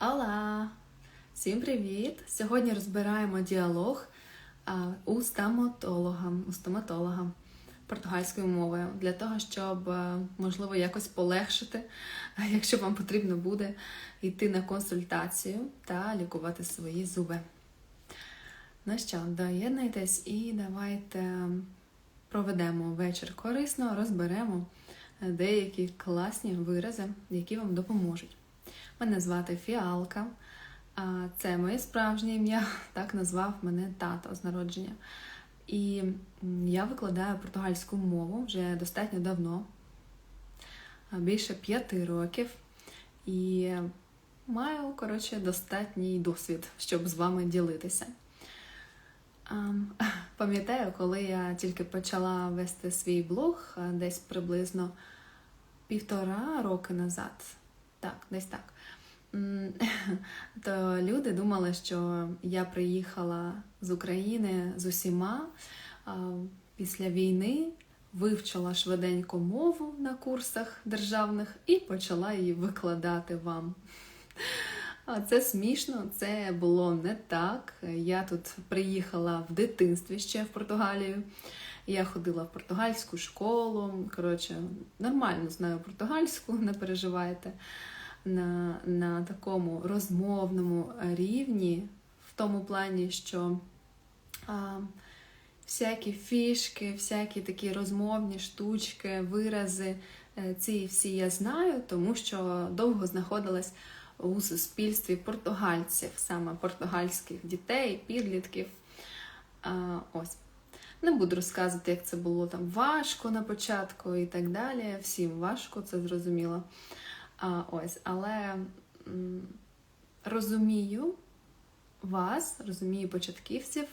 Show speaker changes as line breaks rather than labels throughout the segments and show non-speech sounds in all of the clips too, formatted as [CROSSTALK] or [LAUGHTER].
Ола! Всім привіт! Сьогодні розбираємо діалог у стоматолога, у стоматолога португальською мовою для того, щоб е, можливо якось полегшити, якщо вам потрібно буде йти на консультацію та лікувати свої зуби. Ну що, доєднуйтесь і давайте проведемо вечір корисно, розберемо е, деякі класні вирази, які вам допоможуть. Мене звати Фіалка, це моє справжнє ім'я, [LAUGHS] так назвав мене тато з народження. І я викладаю португальську мову вже достатньо давно, більше п'яти років, і маю, коротше, достатній досвід, щоб з вами ділитися. [LAUGHS] Пам'ятаю, коли я тільки почала вести свій блог десь приблизно півтора роки назад. Так, десь так. [LAUGHS] То люди думали, що я приїхала з України з усіма після війни, вивчила швиденько мову на курсах державних і почала її викладати вам. Це смішно, це було не так. Я тут приїхала в дитинстві ще в Португалію. Я ходила в португальську школу. Коротше, нормально знаю португальську, не переживайте. На, на такому розмовному рівні, в тому плані, що а, всякі фішки, всякі такі розмовні штучки, вирази, е, ці всі я знаю, тому що довго знаходилась у суспільстві португальців, саме португальських дітей, підлітків. А, ось. Не буду розказувати, як це було там важко на початку і так далі. Всім важко, це зрозуміло. А, ось, але м, розумію вас, розумію початківців,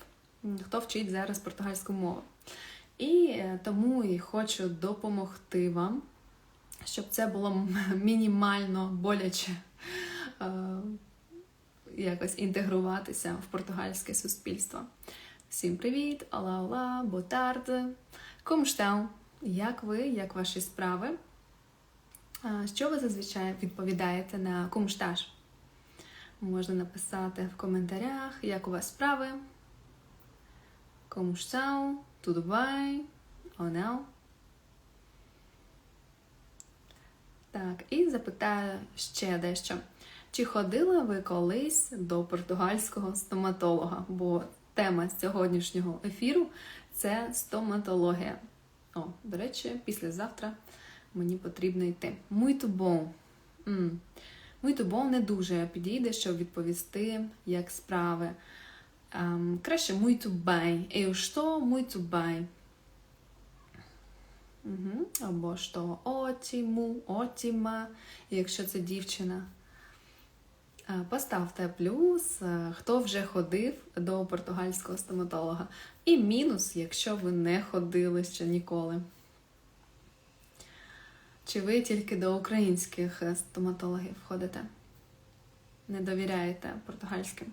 хто вчить зараз португальську мову. І е, тому і хочу допомогти вам, щоб це було мінімально боляче е, якось інтегруватися в португальське суспільство. Всім привіт! Ола, ола! Como estão? Як ви, як ваші справи? Що ви зазвичай відповідаєте на estás? Можна написати в коментарях, як у вас справи. Bem? Ou não? Так, і запитаю ще дещо. Чи ходили ви колись до португальського стоматолога? Бо тема сьогоднішнього ефіру це стоматологія. О, до речі, післязавтра мені потрібно йти. Muito bom. М. Muito не дуже підійде, щоб відповісти, як справи. Ем, краще muito bem. Eu estou muito bem. Угу. Або що отіму, отіма, якщо це дівчина. Е, Поставте плюс, е, хто вже ходив до португальського стоматолога. І мінус, якщо ви не ходили ще ніколи. Чи ви тільки до українських е, стоматологів ходите? Не довіряєте португальським?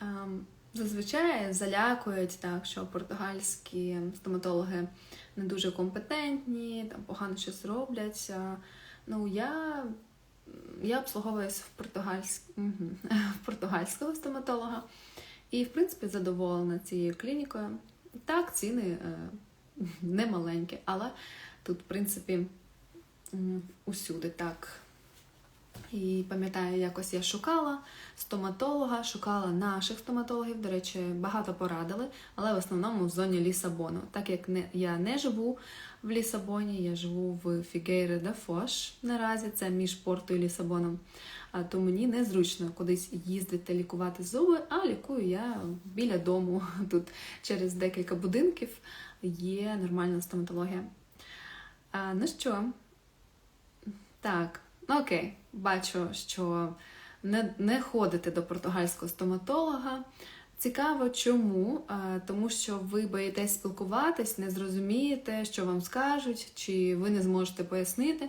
Ем, Зазвичай залякують так, що португальські стоматологи не дуже компетентні, там погано щось роблять. Ну, я, я обслуговуюсь в, португальсь... [LAUGHS] в португальського стоматолога і, в принципі, задоволена цією клінікою. Так, ціни [LAUGHS] немаленькі, не маленькі, але тут, в принципі, усюди так. І пам'ятаю, якось я шукала стоматолога, шукала наших стоматологів. До речі, багато порадили, але в основному в зоні Лісабону. Так як не, я не живу в Лісабоні, я живу в Фігейре де Фош наразі, це між Порту і Лісабоном. То мені незручно кудись їздити лікувати зуби, а лікую я біля дому. [LAUGHS] Тут через декілька будинків є нормальна стоматологія. А, ну що, так, ну окей, бачу, що не, не ходите до португальського стоматолога. Цікаво, чому? Тому що ви боїтесь спілкуватись, не зрозумієте, що вам скажуть, чи ви не зможете пояснити,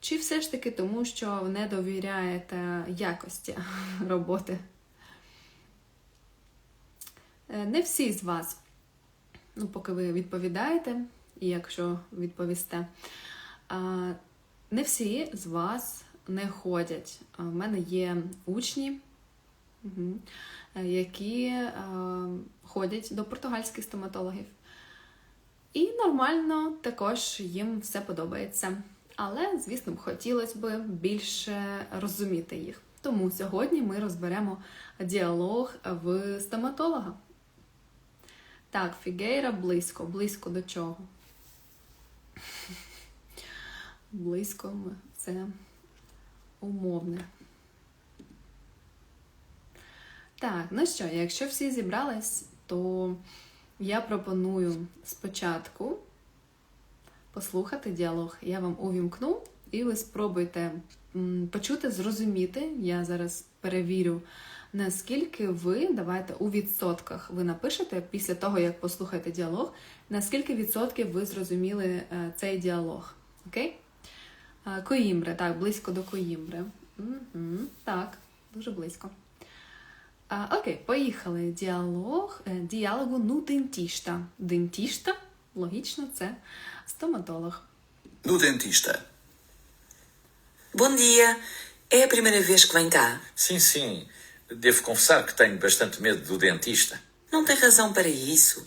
чи все ж таки тому, що не довіряєте якості [LAUGHS] роботи. Е, Не всі з вас, ну, поки ви відповідаєте, і якщо відповісте, не всі з вас не ходять. У мене є учні, е, які е, ходять до португальських стоматологів. І нормально також їм все подобається. Але, звісно, хотілося б більше розуміти їх. Тому сьогодні ми розберемо діалог в стоматолога. Так, Фігейра близько. Близько до чого? Близько ми- це умовне. Так, ну що, якщо всі зібрались, то я пропоную спочатку послухати діалог. Я вам увімкну, і ви спробуйте почути, зрозуміти. Я зараз перевірю, наскільки ви, давайте у відсотках ви напишете після того, як послухаєте діалог, наскільки відсотків ви зрозуміли е, цей діалог. Окей? Е, Коїмбре, так, близько до Коїмбре. Угу, так, дуже близько. А, окей, поїхали. Діалог, е, діалогу ну дентіста. Дентіста, логічно, це стоматолог.
No dentista.
Bom dia. É a primeira vez que vem cá.
Sim, sim. Devo confessar que tenho bastante medo do dentista.
Não tem razão para isso.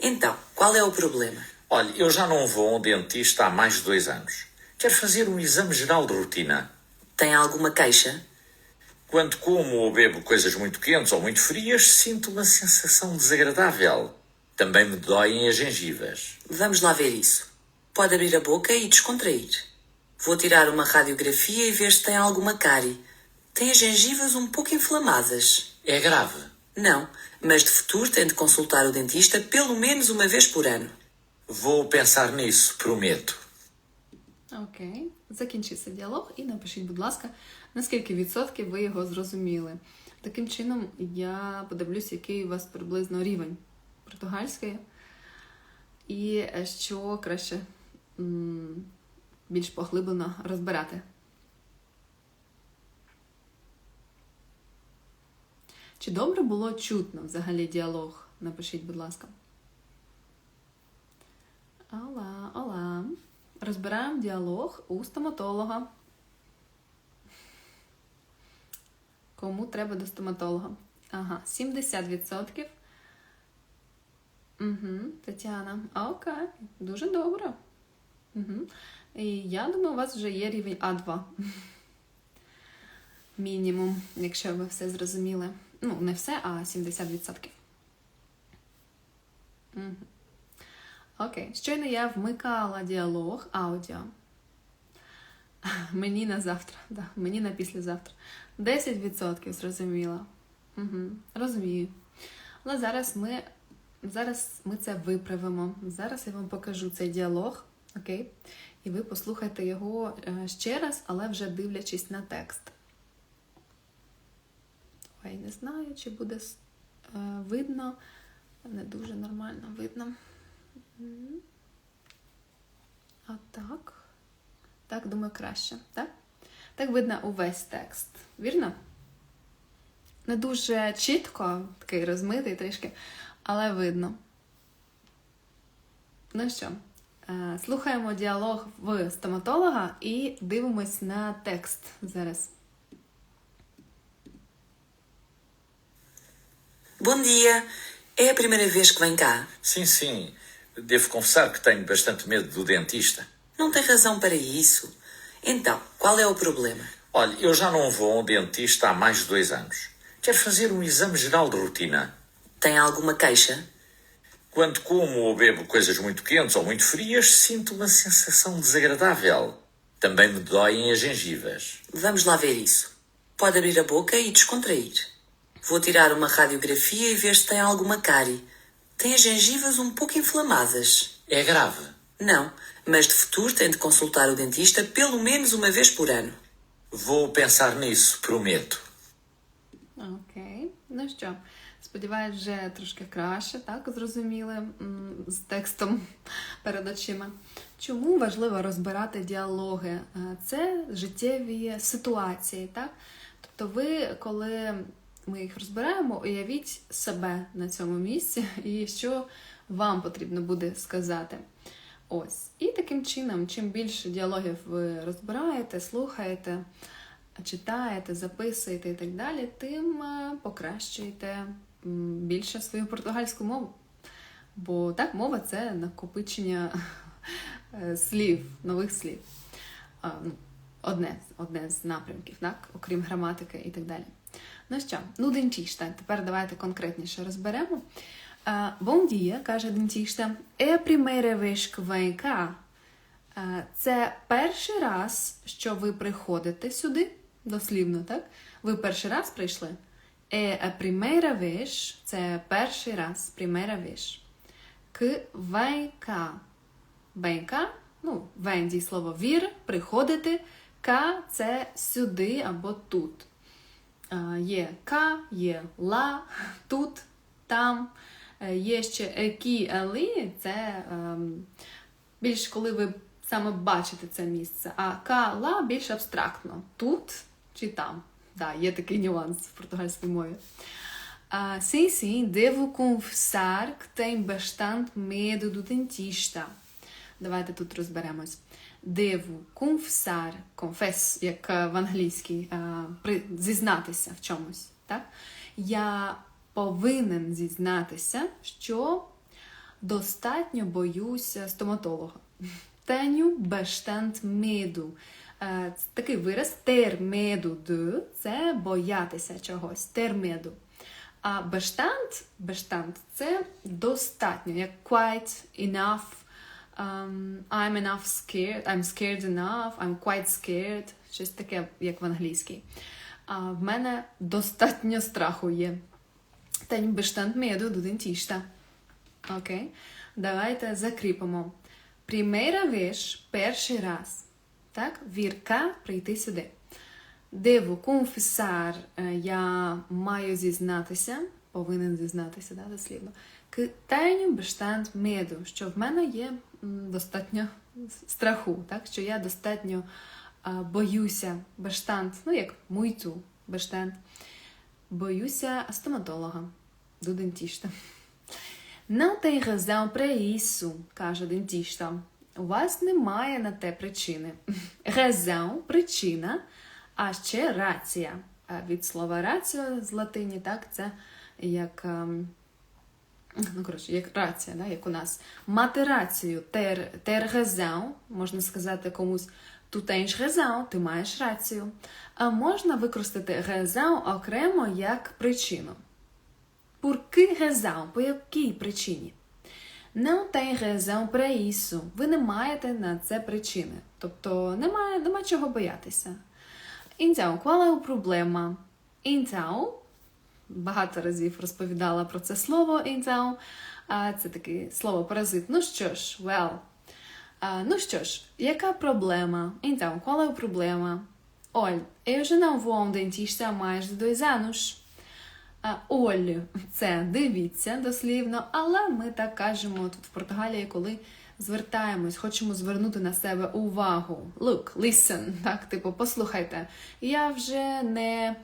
Então, qual é o problema?
Olha, eu já não vou a um dentista há mais de dois anos. Quero fazer um exame geral de rotina.
Tem alguma queixa?
Quando como ou bebo coisas muito quentes ou muito frias, sinto uma sensação desagradável. Também me doem as gengivas.
Vamos lá ver isso. Pode abrir a boca e descontrair. Vou tirar uma radiografia e ver se tem alguma cárie. Tem as gengivas um pouco inflamadas.
É grave.
Não, mas de futuro tem de consultar o dentista pelo menos uma vez por ano.
Vou pensar nisso, prometo.
Окей, закінчився діалог і напишіть, будь ласка, наскільки відсотків ви його зрозуміли. Таким чином, я подивлюсь, який у вас приблизно рівень португальської, і що краще більш поглиблено розбирати. Чи добре було чутно взагалі діалог? Напишіть, будь ласка. Ола, ола. Розбираємо діалог у стоматолога. Кому треба до стоматолога? Ага, 70%. Угу, Тетяна. Окей, дуже добре. Угу. І я думаю, у вас вже є рівень А2. Мінімум, якщо ви все зрозуміли. Ну, не все, а 70%. Угу. Окей, щойно я вмикала діалог аудіо. Мені на завтра, да, мені на післязавтра. 10% зрозуміла. Угу, розумію. Але зараз ми, зараз ми це виправимо. Зараз я вам покажу цей діалог, окей? І ви послухайте його е, ще раз, але вже дивлячись на текст. Ой, не знаю, чи буде е, видно. Не дуже нормально видно. А так. Так, думаю, краще, так? Так видно увесь текст, вірно? Не дуже чітко, такий розмитий трішки, але видно. Ну що, е, слухаємо діалог в стоматолога і дивимось на текст зараз.
Bom dia. É a primeira vez que vem cá.
Sim, sim. Devo confessar que tenho bastante medo do dentista.
Não tem razão para isso. Então, qual é o problema?
Olha, eu já não vou a um dentista há mais de dois anos. Quero fazer um exame geral de rotina.
Tem alguma queixa?
Quando como ou bebo coisas muito quentes ou muito frias, sinto uma sensação desagradável. Também me doem as gengivas.
Vamos lá ver isso. Pode abrir a boca e descontrair. Vou tirar uma radiografia e ver se tem alguma cárie. Tem as gengivas um pouco inflamadas.
É grave.
Não, mas de futuro tem de consultar o dentista pelo menos uma vez por ano.
Vou pensar nisso, prometo.
Окей. Ну що, сподіваюсь, вже трошки краще, так, зрозуміли м, з текстом перед очима. Чому важливо розбирати діалоги? Е, Це життєві ситуації, так? Тобто ви, коли ми їх розбираємо, уявіть себе на цьому місці [LAUGHS] і що вам потрібно буде сказати. Ось. І таким чином, чим більше діалогів ви розбираєте, слухаєте, читаєте, записуєте і так далі, тим е, покращуєте більше свою португальську мову. Бо так, мова це накопичення [LAUGHS] е, слів, нових слів. Ну, Одне, одне з напрямків, так? окрім граматики і так далі. Ну що, ну дентішта. Тепер давайте конкретніше розберемо. Bom dia, каже дентішта. Vem cá? А, Це перший раз, що ви приходите сюди, дослівно, так? Ви перший раз прийшли. A primeira vez, це перший раз. Que vem cá. Vem cá, ну, vem дієслово вір, приходити. Ка це сюди або тут. Є ка, є ла, тут, там. Е, Є ще екі, ели, це ем, більш коли ви саме бачите це місце. А ка, ла більш абстрактно. Тут чи там. Да, є такий нюанс в португальській мові. Sim, sim, devo confessar que tenho bastante medo. Давайте тут розберемось. Devo confessar, confess, як е, в англійській, е, зізнатися в чомусь. Так? Я повинен зізнатися, що достатньо боюся стоматолога. Tenho bastante medo. Е, Такий вираз medo – це боятися чогось. Medo. А бештант, бештант це достатньо, як quite enough. Um, I'm enough scared, I'm scared enough, I'm quite scared. Щось таке, як в англійській. А в мене достатньо страху є. Tenho bastante medo do dentista. Окей? Давайте закріпимо. Primeira vez – перший раз. Так? Вірка прийти сюди. Devo confessar, е, я маю зізнатися, повинен зізнатися, да, дослівно. Que tenho bastante medo, що в мене є достатньо страху, так? що я достатньо боюся, баштант, ну як muito, баштант, боюся стоматолога, до дентіста. Não tem razão para каже дентіста. У вас немає на те причини. [LAUGHS] Razão – причина, а ще рація. Від слова раціо з латині, так, це як, ем, ну, коротше, як рація, да, як у нас. Мати рацію, razão, можна сказати комусь, tens razão, ти маєш рацію. А можна використати razão окремо як причину. Que razão? По якій причині? Não tem razão para isso. Ви не маєте на це причини. Тобто немає, нема чого боятися. Então, qual problema? Então, багато разів розповідала про це слово. А це таке слово паразит. Ну що ж, well. Ну що ж, яка проблема? Então, qual é o problema? Olha, eu já não vou a um dentista há Оль, це дивіться дослівно, але ми так кажемо тут в Португалії, коли звертаємось, хочемо звернути на себе увагу. Look, listen, так, типу, послухайте. Я вже не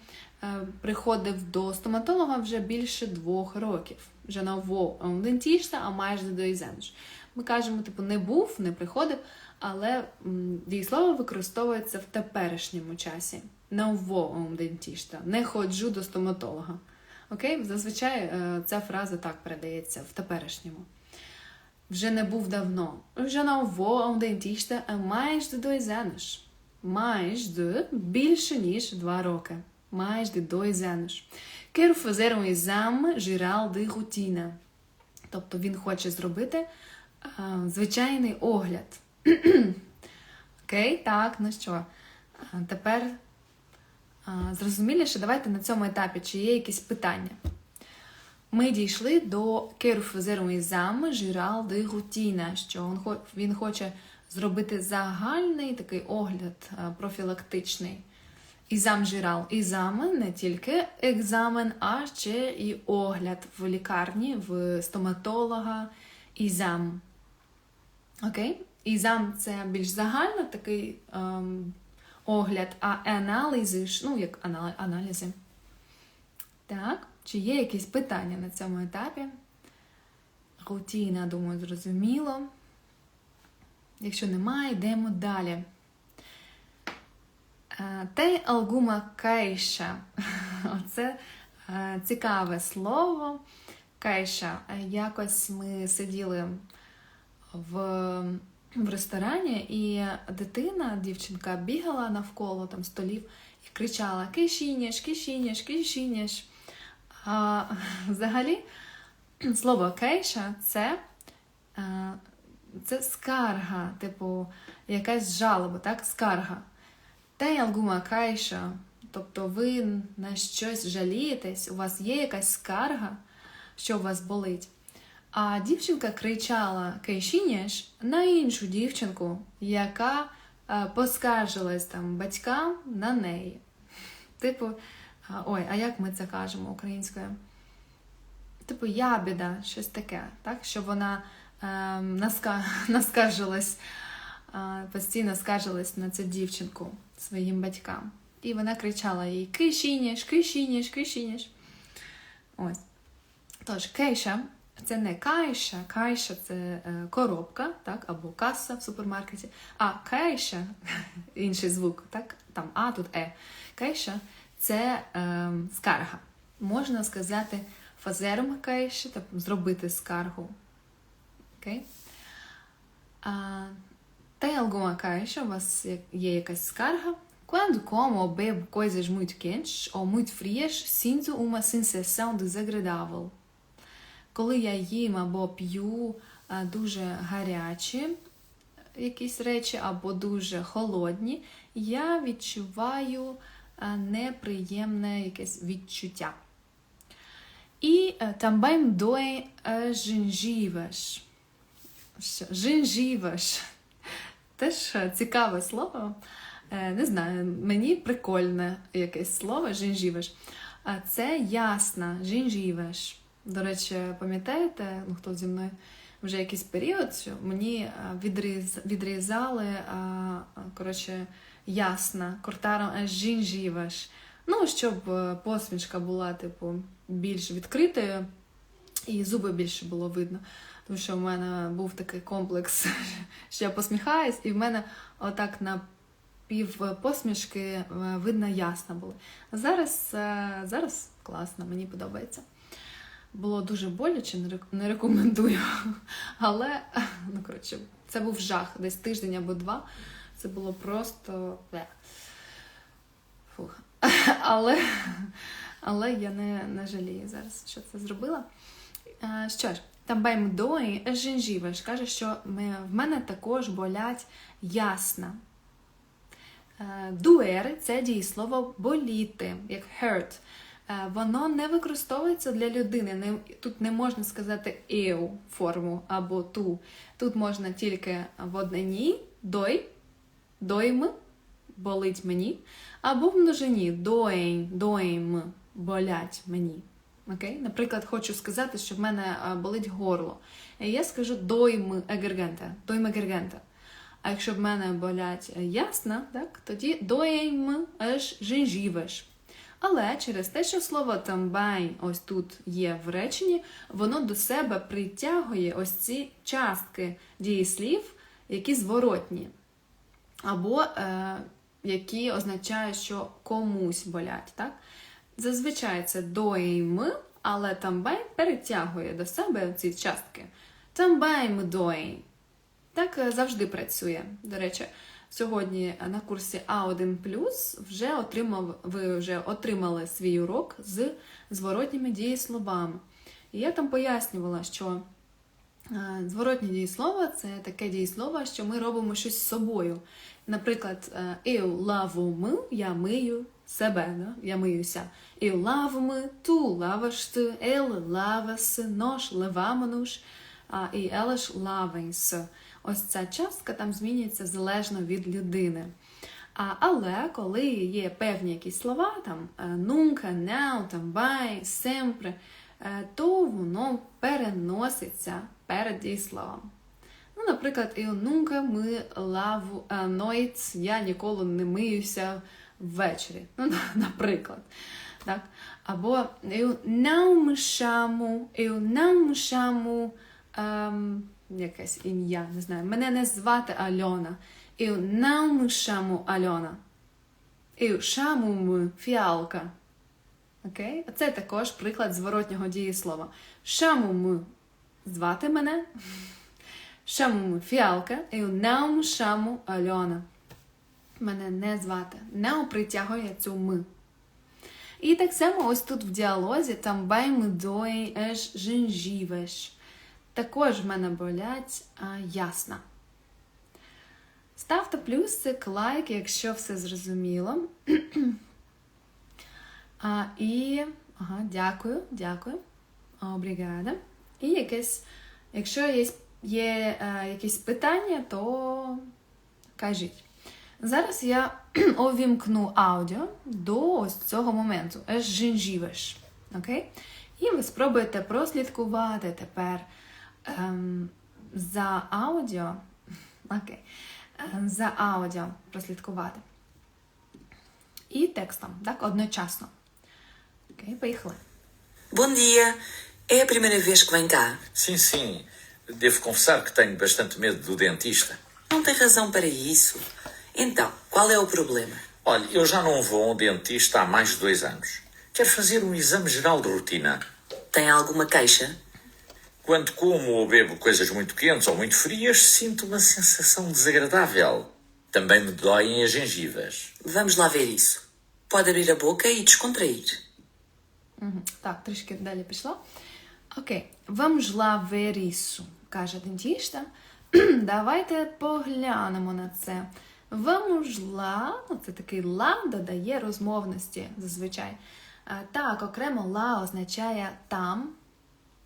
приходив до стоматолога вже більше двох років. Вже на um а майже до anos. Ми кажемо, типу, не був, не приходив, але дієслово використовується в теперішньому часі. Um дентіста, не ходжу до стоматолога. Окей, зазвичай е, ця фраза так передається в теперішньому. Вже не був давно. Вже não vou há mais de dois. Mais більше ніж два роки. Mais de dois anos. Quero fazer um exame geral de rotina. Тобто він хоче зробити а, звичайний огляд. [CLEARS THROAT] Окей, так, ну що. Тепер зрозуміліше, давайте на цьому етапі, чи є якісь питання. Ми дійшли до um exame geral de rotina, що він хоче зробити загальний такий огляд профілактичний. Ізам жирал. Ізамен не тільки екзамен, а ще і огляд в лікарні, в стоматолога. Ізам. Окей? Ізам це більш загально такий ем, огляд, а аналізи, ну, як аналізи. Так, чи є якісь питання на цьому етапі? Рутіна, думаю, зрозуміло. Якщо немає, йдемо далі. Е, Те alguma кайша. [LAUGHS] Оце е, цікаве слово. Кайша. Е, Якось ми сиділи в, в ресторані, і дитина, дівчинка, бігала навколо там столів і кричала: Кишіняш, кишіняш, кишіняш. А, взагалі, слово кейша це, це скарга, типу, якась жалоба, так? Скарга. Те alguma кайша, тобто ви на щось жалієтесь, у вас є якась скарга, що у вас болить. А дівчинка кричала кейшіняш на іншу дівчинку, яка е, поскаржилась там батькам на неї. Типу, ой, а як ми це кажемо українською? Типу, ябіда, щось таке, так? Що вона ем, наска... [LAUGHS] наскаржилась, постійно скаржилась на цю дівчинку своїм батькам. І вона кричала їй кишіняш, кишіняш, кишіняш. Ось. Тож, кейша це не кайша, кайша це е, коробка, так, або каса в супермаркеті. А кайша, інший звук, так, там А, тут Е. Кайша це е, скарга. Можна сказати фазером кайша, тобто зробити скаргу. Окей? А, Tem alguma caixa? У вас є- є якась скарга? Quando como ou bebo coisas muito quentes ou muito frias, sinto uma sensação desagradável. Коли я їм або п'ю а, дуже гарячі якісь речі, або дуже холодні, я відчуваю а, неприємне якесь відчуття. І е, também dói as gengivas. Що? Gengivas. Теж е, цікаве слово. Е, Не знаю, мені прикольне якесь слово жінжівеш. А це ясна, жінжівеш. До речі, пам'ятаєте, ну хто зі мною вже якийсь період, що мені е, відріз, відрізали коротше, ясна, кортаром жінжівеш. Ну, щоб посмішка була, типу, більш відкритою і зуби більше було видно. Тому що в мене був такий комплекс, [LAUGHS] що я посміхаюсь, і в мене отак на пів посмішки е, видно ясно було. Зараз, е, зараз класно, мені подобається. Було дуже боляче, не рекомендую. [LAUGHS] Але, [LAUGHS] ну коротше, це був жах, десь тиждень або два. Це було просто. Фух. Але, але я не, не жалію зараз, що це зробила. Е, Що ж, там баймдої жінжівеш каже, що в мене також болять ясна. Е, Дуер це дієслово боліти, як hurt. Е, Воно не використовується для людини. Тут не можна сказати «eu» форму або ту. Тут можна тільки в однині дой, дойм, болить мені, або в множині доень, дойм, болять мені. Окей? Наприклад, хочу сказати, що в мене болить горло. І я скажу дойм егергента, дойм егергента. А якщо в мене болять е, ясна, так, тоді доєм аж жінжівеш. Але через те, що слово тамбайн ось тут є в реченні, воно до себе притягує ось ці частки дієслів, які зворотні, або е, які означають, що комусь болять. Так? Зазвичай це доїм, але тамбайн перетягує до себе ці частки. Тамбайн доїм. Так е, завжди працює. До речі, сьогодні на курсі А1 вже отримав, ви вже отримали свій урок з зворотніми дієсловами. І я там пояснювала, що е, зворотні дієслова це таке дієслово, що ми робимо щось з собою. Наприклад, е, eu lavo-me, я мию себе, да? я миюся. Eu lavo-me, tu lavas-te, ele lava-se, а, і elas lavem-se. Ось ця частка там змінюється залежно від людини. А, але коли є певні якісь слова, там е, nunca, там by, sempre, е, то воно переноситься перед дієсловом. Ну, наприклад, eu nunca me lavo à noite, я ніколи не миюся ввечері. Ну, наприклад. Так? Або eu não me chamo, eu não me chamo ем, якесь ім'я, не знаю. Мене не звати Альона. Eu não me chamo Альона. Eu chamo-me фіалка. Окей? Це також приклад зворотнього дієслова. Chamo-me звати мене. Chamo-me фіалка. Eu não me chamo Альона. Мене не звати. Не притягує цю ми. І так само ось тут в діалозі me doem as gengivas. Також в мене болять а, ясна. Ставте плюсик, лайк, якщо все зрозуміло. [CLEARS THROAT] а, і ага, дякую, дякую. Обрігада. І якесь, якщо є, є е, якісь питання, то кажіть. Зараз я [CLEARS THROAT] увімкну аудіо до ось цього моменту. Аж жінжівеш. Окей? І ви спробуєте прослідкувати тепер ем, за аудіо. [LAUGHS] Окей. Ем, За аудіо прослідкувати. І текстом, так, одночасно. Окей, поїхали.
Bom dia. É a primeira vez que vem cá.
Sim, sim. Devo confessar que tenho bastante medo do dentista.
Não tem razão para isso. Então, qual é o problema?
Olha, eu já não vou a um dentista há mais de dois anos. Quero fazer um exame geral de rotina.
Tem alguma queixa?
Quando como ou bebo coisas muito quentes ou muito frias, sinto uma sensação desagradável. Também me doem as gengivas.
Vamos lá ver isso. Pode abrir a boca e descontrair.
Мгм. Так, трішки далі пішла. Окей. Vamos lá ver isso, каже дентіста. Давайте поглянемо на це. Lá, ну це такий ла додає розмовності зазвичай. Так, окремо ла означає там,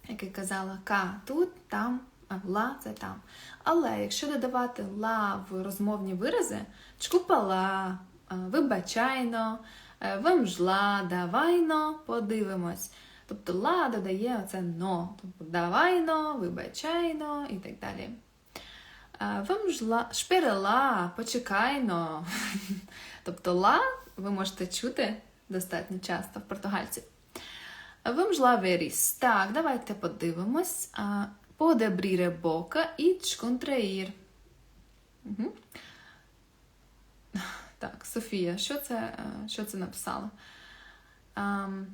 як я казала, ка тут, там, а ла це там. Але якщо додавати ла в розмовні вирази, чкупала, вибачайно, е, вимжла, давайно, подивимось. Тобто ла додає оце но. Тобто давайно, вибачайно і так далі. А, Вимжла, шпирила, почекайно. [LAUGHS] Тобто ла ви можете чути достатньо часто в португальців. Vamos lá ver. Так, давайте подивимось. А, Pode abrir a boca e descontrair. Так, Софія, що це, е, що це написала?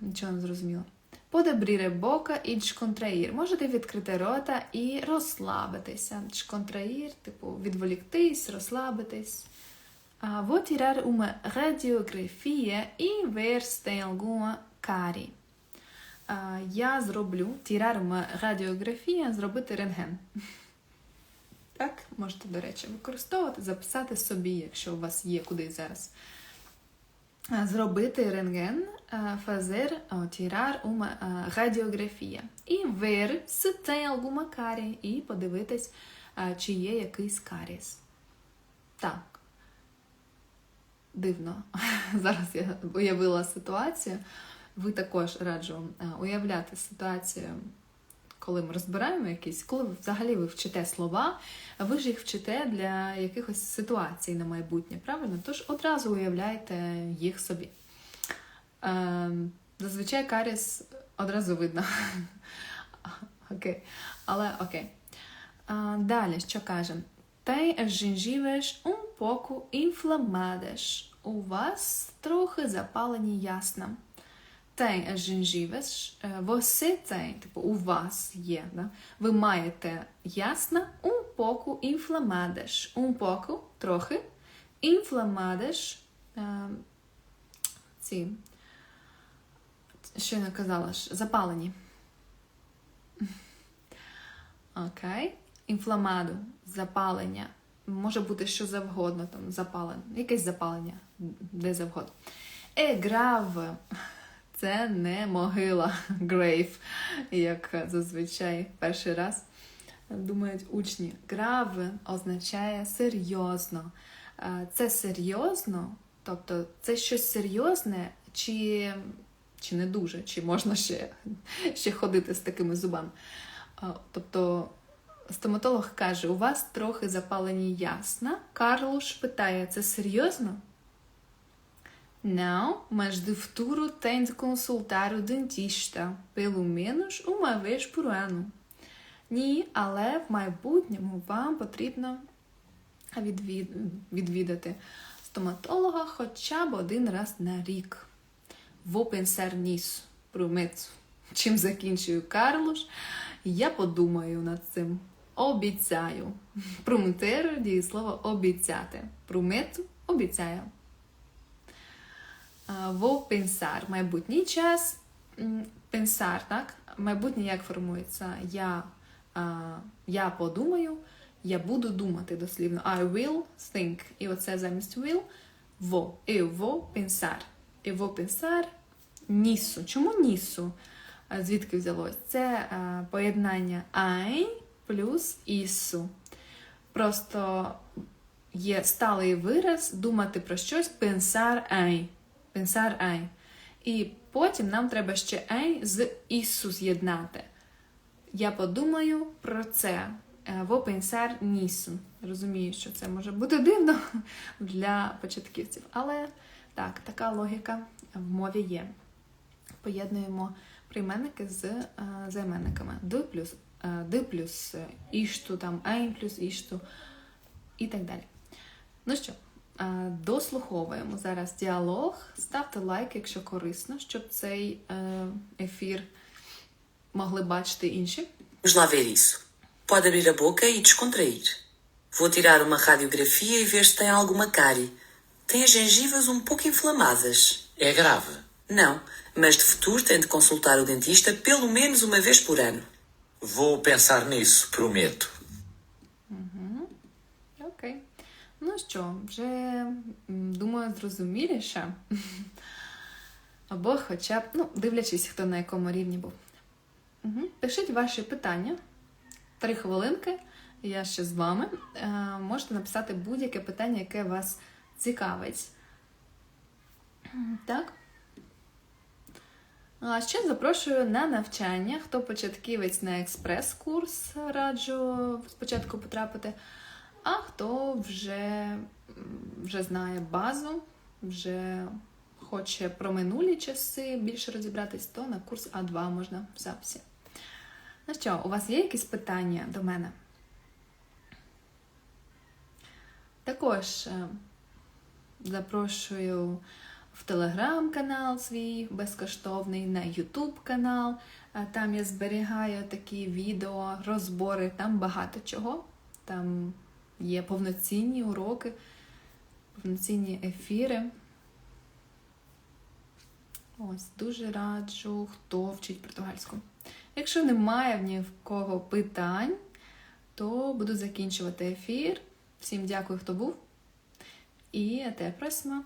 Нічого не зрозуміло. Abrir a boca e. Можете відкрити рота і розслабитися. Descontrair, типу, відволіктись, розслабитись. А, Vou tirar uma radiografia e ver se. Я зроблю tirar uma radiografia, зробити рентген. [LAUGHS] Так, можете, до речі, використовувати, записати собі, якщо у вас є куди зараз. А, Зробити рентген, fazer, ou tirar uma radiografia. І ver se tem alguma. І подивитись, чи є якийсь каріс. Так. Дивно. [LAUGHS] Зараз я уявила ситуацію. Ви також раджу е, уявляти ситуацію, коли ми розбираємо якісь, коли взагалі ви вчите слова, ви ж їх вчите для якихось ситуацій на майбутнє, правильно? Тож одразу уявляйте їх собі. Е, Зазвичай каріс одразу видно. [LAUGHS] Окей. Але окей. Далі, що кажемо? As gengivas um pouco inflamadas. У вас трохи запалені ясна. Tem as gengivas. е, Você tem, типу, у вас є. Да? Ви маєте ясна um pouco inflamadas. Um pouco, трохи. Inflamadas. Ці. Що я казала? Запалені. [LAUGHS] Окей. Інфламаду, запалення. Може бути що завгодно, там запалення, якесь запалення, де завгодно. Е грав це не могила, [LAUGHS] грейв, як зазвичай перший раз думають учні. Грав означає серйозно. Е, Це серйозно, тобто це щось серйозне, чи, чи не дуже, чи можна ще, [LAUGHS] ще ходити з такими зубами. Е, Тобто стоматолог каже, у вас трохи запалені ясна. Карлуш питає, це серйозно? Não, mas de futuro tem de consultar o dentista, pelo menos uma vez por ano. Ні, але в майбутньому вам потрібно відвідати стоматолога хоча б один раз на рік. Vou pensar nisso, prometo. Чим закінчую Карлуш, я подумаю над цим. Обіцяю. Прометер дієслово обіцяти. Промету обіцяю. Vou pensar. Майбутній час. Pensar, так? Майбутнє як формується? Я, я подумаю, я буду думати дослівно. I will think. І оце замість will. Vou. Eu vou pensar. Eu vou pensar nisso. Чому? А, Звідки взялось? Це поєднання I плюс isso. Просто є сталий вираз думати про щось pensar em. Pensar em. І потім нам треба ще ei з isso з'єднати. Я подумаю про це. Е, Vou pensar nisso. Розумію, що це може бути дивно [LAUGHS] для початківців. Але так, така логіка в мові є. Поєднуємо прийменники з е, займенниками. Д плюс, е, д плюс ішту, там ей плюс ішту і так далі. Ну що, дослуховуємо зараз діалог. Ставте лайк, якщо корисно, щоб цей е, ефір могли бачити інші.
Vamos lá ver isso. Pode abrir a boca e descontrair. Vou tirar uma radiografia e ver se tem alguma cárie. Tem as gengivas um pouco inflamadas.
É grave.
Não, mas de futuro tem de consultar o dentista pelo menos uma vez por ano.
Vou pensar nisso, prometo.
Ну що, вже думаю, зрозуміліше. Або хоча б, ну, дивлячись, хто на якому рівні був. Угу. Пишіть ваші питання. Три хвилинки. Я ще з вами. Е, можете написати будь-яке питання, яке вас цікавить. Так. А ще запрошую на навчання. Хто початківець на експрес-курс, раджу спочатку потрапити. А хто вже, вже знає базу, вже хоче про минулі часи більше розібратись, то на курс А2 можна в записі. Ну що, у вас є якісь питання до мене? Також е, запрошую в телеграм-канал свій безкоштовний, на Ютуб канал. Е, Там я зберігаю такі відео, розбори, там багато чого. Там є повноцінні уроки, повноцінні ефіри. Ось дуже раджу, хто вчить португальську. Якщо немає в ні в кого питань, то буду закінчувати ефір. Всім дякую, хто був. І те próxima!